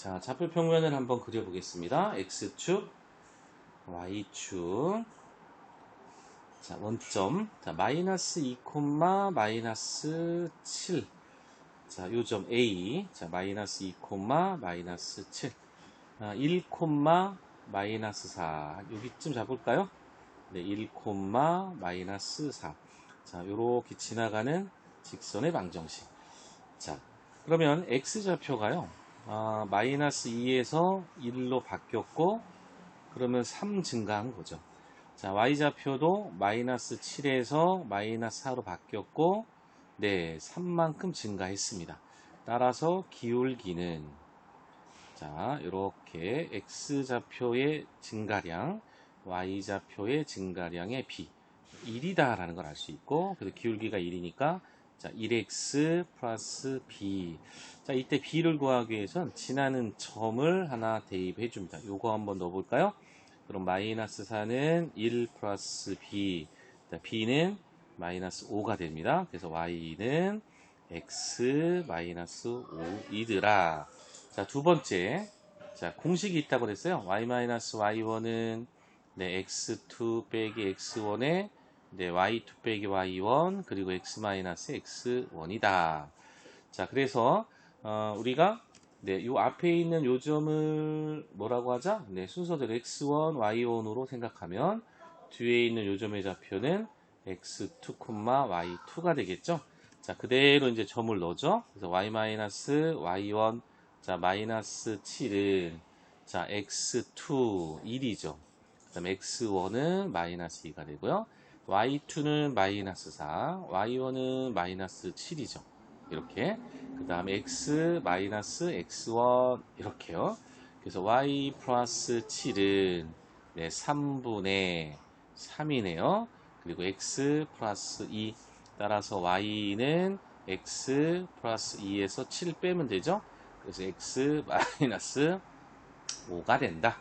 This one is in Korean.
자, 좌표 평면을 한번 그려보겠습니다. X축, Y축. 자, 원점. 자, 마이너스 2, 마이너스 7. 자, 요점 A. 자, 마이너스 2, 마이너스 7. 아, 1, 마이너스 4. 여기쯤 잡을까요? 네, 1, 마이너스 4. 자, 요렇게 지나가는 직선의 방정식. 자, 그러면 X좌표가요. 아, 마이너스 2에서 1로 바뀌었고 그러면 3 증가한 거죠. 자, y좌표도 마이너스 7에서 마이너스 4로 바뀌었고 네, 3만큼 증가했습니다. 따라서 기울기는 자, 이렇게 x좌표의 증가량, y좌표의 증가량의 비 1이다라는 걸 알 수 있고 그래서 기울기가 1이니까 자, 1x 플러스 b. 자, 이때 b를 구하기 위해선 지나는 점을 하나 대입해 줍니다. 요거 한번 넣어 볼까요? 그럼 마이너스 4는 1 플러스 b. 자, b는 마이너스 5가 됩니다. 그래서 y는 x 마이너스 5이더라. 자, 두 번째. 자, 공식이 있다고 그랬어요. y 마이너스 y1은 네, x2 빼기 x1에 네, y2 빼기 y1 그리고 x 마이너스 x1이다. 자, 그래서 어, 우리가 네, 요 앞에 있는 요 점을 뭐라고 하자? 네, 순서대로 x1, y1으로 생각하면 뒤에 있는 요 점의 좌표는 x2, y2가 되겠죠? 자, 그대로 이제 점을 넣어줘. 그래서 y 마이너스 y1 자, 마이너스 7은 자, x2 1이죠. 그 다음에 x1은 마이너스 2가 되고요. Y2는 마이너스 4, y1은 마이너스 7이죠. 이렇게. 그 다음에 x 마이너스 x1 이렇게요. 그래서 y 플러스 7은 네, 3분의 3이네요. 그리고 x 플러스 2 따라서 y는 x 플러스 2에서 7 빼면 되죠. 그래서 x 마이너스 5가 된다.